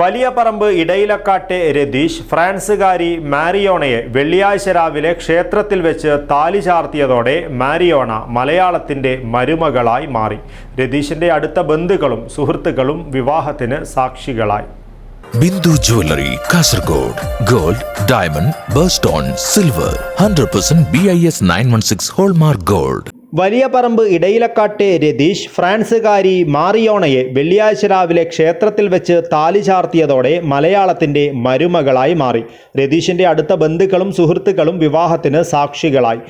വലിയ പറമ്പ് ഇടയിലക്കാട്ടെ രതീഷ് ഫ്രാൻസുകാരി മാരിയോണയെ വെള്ളിയാഴ്ച രാവിലെ ക്ഷേത്രത്തിൽ വെച്ച് താലി ചാർത്തിയതോടെ മാരിയോണ മലയാളത്തിന്റെ മരുമകളായി മാറി. രതീഷിന്റെ അടുത്ത ബന്ധുക്കളും സുഹൃത്തുക്കളും വിവാഹത്തിന് സാക്ഷികളായി. Bindu jewellery Kasaragod gold diamond birthstone silver hundred percent B I S nine one six hallmark gold. Valiyaparamba ഇടയിലക്കാട്ടെ Ratheesh ഫ്രാൻസുകാരി മാറിയോണയെ വെള്ളിയാഴ്ച രാവിലെ ക്ഷേത്രത്തിൽ വെച്ച് താലി ചാർത്തിയതോടെ മലയാളത്തിന്റെ മരുമകളായി മാറി. രതീഷിന്റെ അടുത്ത ബന്ധുക്കളും സുഹൃത്തുക്കളും വിവാഹത്തിന് സാക്ഷികളായി.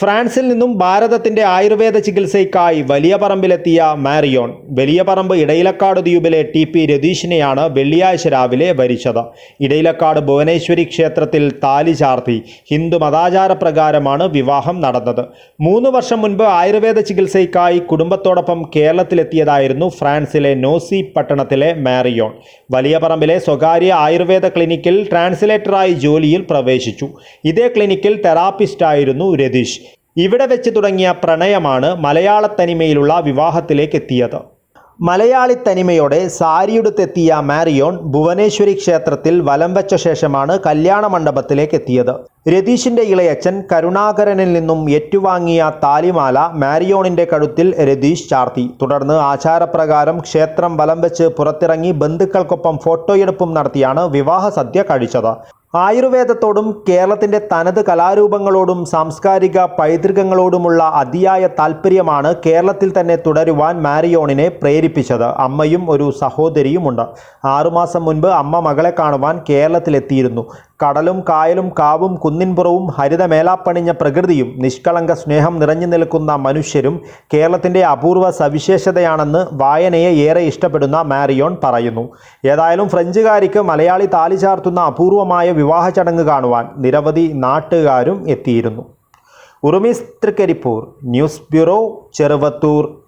ഫ്രാൻസിൽ നിന്നും ഭാരതത്തിന്റെ ആയുർവേദ ചികിത്സയ്ക്കായി വലിയ പറമ്പിലെത്തിയ മാരിയോൺ. വലിയ പറമ്പ് ഇടയിലക്കാട് ദ്വീപിലെ ടി പി രതീഷിനെയാണ് വെള്ളിയാഴ്ച രാവിലെ വരിച്ചത്. ഇടയിലക്കാട് ഭുവനേശ്വരി ക്ഷേത്രത്തിൽ താലി ചാർത്തി ഹിന്ദു മതാചാര പ്രകാരമാണ് വിവാഹം നടന്നത്. മൂന്ന് വർഷം മുൻപ് ആയുർവേദ ചികിത്സയ്ക്കായി കുടുംബത്തോടൊപ്പം കേരളത്തിലെത്തിയതായിരുന്നു ഫ്രാൻസിലെ നോസി പട്ടണത്തിലെ മാരിയോൺ. വലിയ പറമ്പിലെ സ്വകാര്യ ആയുർവേദ ക്ലിനിക്കിൽ ട്രാൻസ്ലേറ്ററായി ജോലിയിൽ പ്രവേശിച്ചു. ഇതേ ക്ലിനിക്കിൽ തെറാപ്പിസ്റ്റായിരുന്നു രതീഷ്. ഇവിടെ വെച്ച് തുടങ്ങിയ പ്രണയമാണ് മലയാള തനിമയിലുള്ള വിവാഹത്തിലേക്ക് എത്തിയത് മലയാളി തനിമയോടെ സാരിയുടുത്തെത്തിയ മാരിയോൺ ഭുവനേശ്വരി ക്ഷേത്രത്തിൽ വലം വെച്ച ശേഷമാണ് കല്യാണ മണ്ഡപത്തിലേക്ക് എത്തിയത് രതീഷിന്റെ ഇളയച്ഛൻ കരുണാകരനിൽ നിന്നും ഏറ്റുവാങ്ങിയ താലിമാല മാരിയോണിന്റെ കഴുത്തിൽ രതീഷ് ചാർത്തി. തുടർന്ന് ആചാരപ്രകാരം ക്ഷേത്രം വലം വെച്ച് പുറത്തിറങ്ങി ബന്ധുക്കൾക്കൊപ്പം ഫോട്ടോയെടുപ്പും നടത്തിയാണ് വിവാഹ സദ്യ കഴിച്ചത്. ആയുർവേദത്തോടും കേരളത്തിന്റെ തനത് കലാരൂപങ്ങളോടും സാംസ്കാരിക പൈതൃകങ്ങളോടുമുള്ള അതിയായ താല്പര്യമാണ് കേരളത്തിൽ തന്നെ തുടരുവാൻ മാരിയോണിനെ പ്രേരിപ്പിച്ചത്. അമ്മയും ഒരു സഹോദരിയുമുണ്ട്. ആറുമാസം മുൻപ് അമ്മ മകളെ കാണുവാൻ കേരളത്തിലെത്തിയിരുന്നു. കടലും കായലും കാവും കുന്നിൻപുറവും ഹരിതമേലാപ്പണിഞ്ഞ പ്രകൃതിയും നിഷ്കളങ്ക സ്നേഹം നിറഞ്ഞു നിൽക്കുന്ന മനുഷ്യരും കേരളത്തിന്റെ അപൂർവ സവിശേഷതയാണെന്ന് വായനയെ ഏറെ ഇഷ്ടപ്പെടുന്ന മാരിയോൺ പറയുന്നു. ഏതായാലും ഫ്രഞ്ചുകാരിക്ക് മലയാളി താലി ചാർത്തുന്ന അപൂർവമായ വിവാഹ ചടങ്ങ് കാണുവാൻ നിരവധി നാട്ടുകാരും എത്തിയിരുന്നു. Urumi Thrikaripur news bureau Cheruvathur.